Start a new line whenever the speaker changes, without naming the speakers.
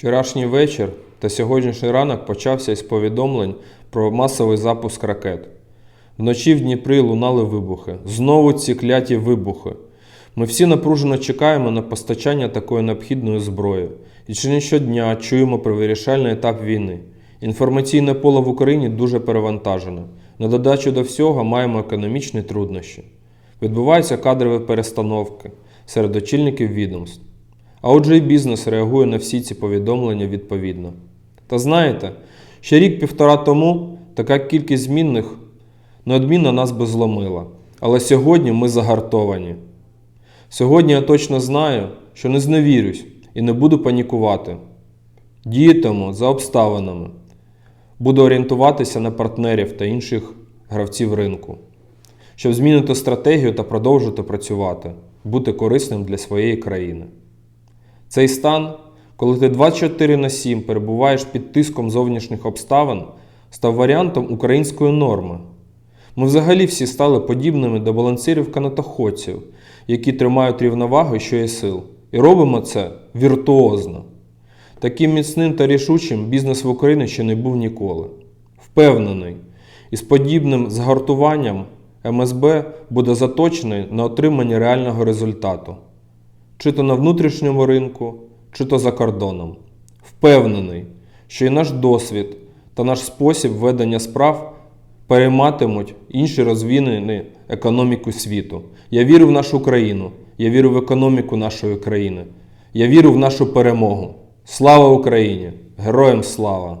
Вчорашній вечір та сьогоднішній ранок почався із повідомлень про масовий запуск ракет. Вночі в Дніпрі лунали вибухи. Знову ці кляті вибухи. Ми всі напружено чекаємо на постачання такої необхідної зброї. І чи не щодня чуємо про вирішальний етап війни. Інформаційне поле в Україні дуже перевантажене. На додачу до всього маємо економічні труднощі. Відбуваються кадрові перестановки серед очільників відомств. А отже, і бізнес реагує на всі ці повідомлення відповідно. Та знаєте, ще рік-півтора тому така кількість змінних неодмінно нас би зломила. Але сьогодні ми загартовані. Сьогодні я точно знаю, що не зневірюсь і не буду панікувати. Діятиму за обставинами. Буду орієнтуватися на партнерів та інших гравців ринку, щоб змінити стратегію та продовжити працювати, бути корисним для своєї країни. Цей стан, коли ти 24 на 7 перебуваєш під тиском зовнішніх обставин, став варіантом української норми. Ми взагалі всі стали подібними до балансирів канатоходців, які тримають рівновагу, що є сил. І робимо це віртуозно. Таким міцним та рішучим бізнес в Україні ще не був ніколи. Впевнений, із подібним згартуванням МСБ буде заточений на отримання реального результату чи то на внутрішньому ринку, чи то за кордоном. Впевнений, що і наш досвід та наш спосіб ведення справ перейматимуть інші розвинені економіку світу. Я вірю в нашу країну, я вірю в економіку нашої країни, я вірю в нашу перемогу. Слава Україні! Героям слава!